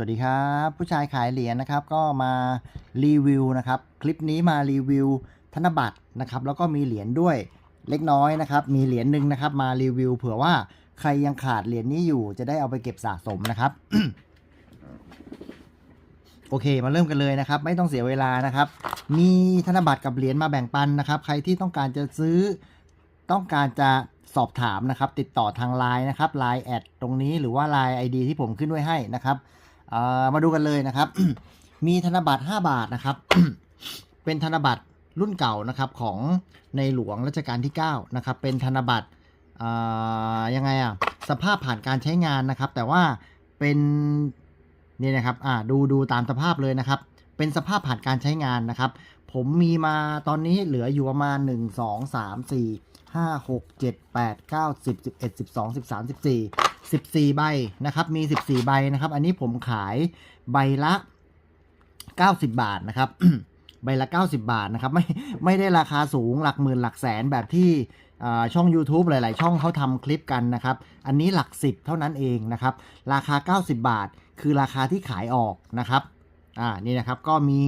สวัสดีครับ ผู้ชายขายเหรียญนะครับก็มารีวิวนะครับคลิปนี้มารีวิวธนบัตรนะครับแล้วก็มีเหรียญด้วยเล็กน้อยนะครับมีเหรียญหนึ่งนะครับมารีวิว เผื่อว่าใครยังขาดเหรียญนี้อยู่จะได้เอาไปเก็บสะสมนะครับ โอเคมาเริ่มกันเลยนะครับ ไม่ต้องเสียเวลานะครับ มีธนบัตรกับเหรียญมาแบ่งปันนะครับ ใครที่ต้องการจะซื้อต้องการจะสอบถามนะครับ ติดต่อทางไลน์นะครับ Line แอดตรงนี้หรือว่า Line ID ที่ผมขึ้นไว้ให้นะครับ มาดูกันเลยนะครับ มีธนบัตร 5 บาทนะครับ เป็นธนบัตรรุ่นเก่านะครับของในหลวงรัชกาลที่ 9 นะครับ เป็นธนบัตรยังไงอะสภาพผ่านการใช้งานนะครับ แต่ว่าเป็นนี่นะครับอ่าดูดูตามสภาพเลยนะครับ เป็นสภาพผ่านการใช้งานนะครับ ผมมีมาตอนนี้เหลืออยู่ประมาณ 1 2 3 4 5 6 7 8 9 10 11 12 13 14 14ใบนะครับ มี14ใบนะครับ อันนี้ผมขายใบละ90บาทนะครับใบละ 90 บาทนะครับไม่ไม่ได้ราคาสูงหลักหมื่นหลักแสนแบบที่ช่อง YouTube หลาย ๆ ช่องเขาทำคลิปกันนะครับ อันนี้หลัก 10 เท่านั้นเองนะครับ ราคา 90 บาท คือราคาที่ขายออกนะครับอ่านี่นะครับก็มี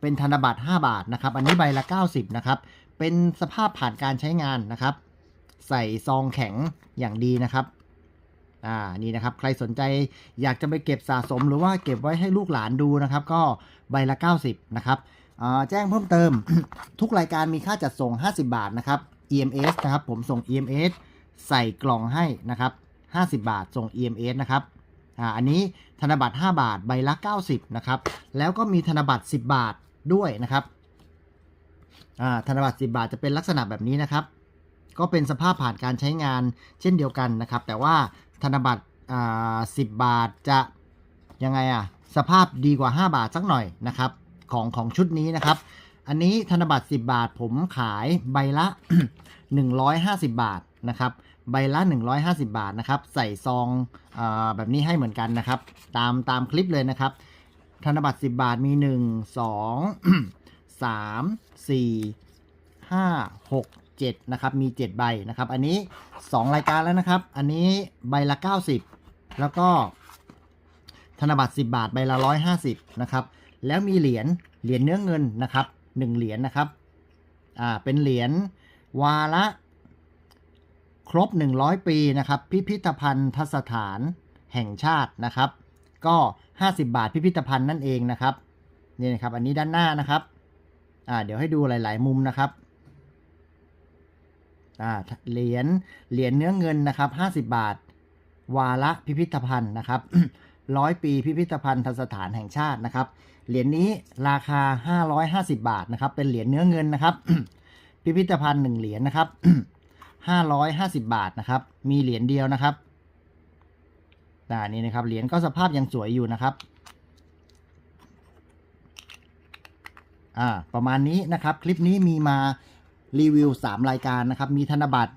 เป็นธนบัตร 5 บาทนะครับ อันนี้ใบละ 90 นะครับ เป็นสภาพผ่านการใช้งานนะครับ ใส่ซองแข็งอย่างดีนะครับอ่านี่นะครับใครสนใจอยากจะไปเก็บสะสมหรือว่าเก็บไว้ให้ลูกหลานดูนะครับ ก็ใบละ 90 นะครับแจ้งเพิ่มเติม ทุกรายการมีค่าจัดส่ง 50 บาทนะครับ EMS นะครับผมส่ง EMS ใส่กล่องให้นะครับ 50 บาทส่ง EMS นะครับอ่าอันนี้ธนบัตร 5 บาทใบละ 90 นะครับ แล้วก็มีธนบัตร 10 บาทด้วยนะครับ ธนบัตร10 บาทจะเป็นลักษณะแบบนี้นะครับ ก็เป็นสภาพผ่านการใช้งานเช่นเดียวกันนะครับ แต่ว่าธนบัตรอ่า10 บาทจะยังไงอะสภาพดีกว่า 5 บาทสักหน่อยนะครับของของชุดนี้นะครับ อันนี้ธนบัตร 10 บาทผมขายใบละ 150 บาทนะครับใบละ 150 บาทนะครับ ใส่ซองอาแบบนี้ให้เหมือนกันนะครับ ตามตามคลิปเลยนะครับ ธนบัตร 10 บาทมี 1 2 3 4 5 6 7นะครับมี7ใบนะครับ อันนี้2รายการแล้วนะครับ อันนี้ใบละ90แล้วก็ธนบัตร 10 บาทใบละ 150 นะครับ แล้วมีเหรียญ เหรียญเนื้อเงินนะครับ 1 เหรียญนะครับ อ่า เป็นเหรียญวาระครบ 100 ปีนะครับ พิพิธภัณฑ์สถานแห่งชาตินะครับ ก็ 50 บาทพิพิธภัณฑ์นั่นเองนะครับ นี่นะครับ อันนี้ด้านหน้านะครับ อ่าเดี๋ยวให้ดูหลาย ๆ มุมนะครับอ่าเหรียญเหรียญเนื้อเงินนะครับ 50 บาท วาระพิพิธภัณฑ์นะครับร้อยปีพิพิธภัณฑ์สถานแห่งชาตินะครับ เหรียญนี้ราคา 550 บาทนะครับ เป็นเหรียญเนื้อเงินนะครับ พิพิธภัณฑ์หนึ่งเหรียญนะครับ 550 บาทนะครับ มีเหรียญเดียวนะครับอ่านี่นะครับ เหรียญก็สภาพยังสวยอยู่นะครับ อ่าประมาณนี้นะครับ คลิปนี้มีมารีวิว 3 รายการนะครับ มีธนบัตร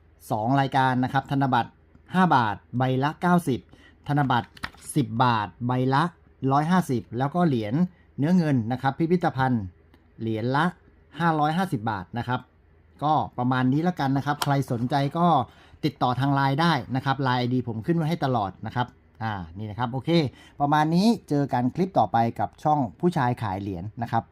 2 รายการนะครับ ธนบัตร 5 บาท ใบละ 90 ธนบัตร 10 บาท ใบละ 150 แล้วก็เหรียญเนื้อเงินนะครับ พิพิธภัณฑ์ เหรียญละ 550 บาทนะครับ ก็ประมาณนี้แล้วกันนะครับ ใครสนใจก็ติดต่อทางไลน์ได้นะครับไลน์ไอดีผมขึ้นไว้ให้ตลอดนะครับอ่านี่นะครับ โอเค ประมาณนี้เจอกันคลิปต่อไปกับช่องผู้ชายขายเหรียญนะครับ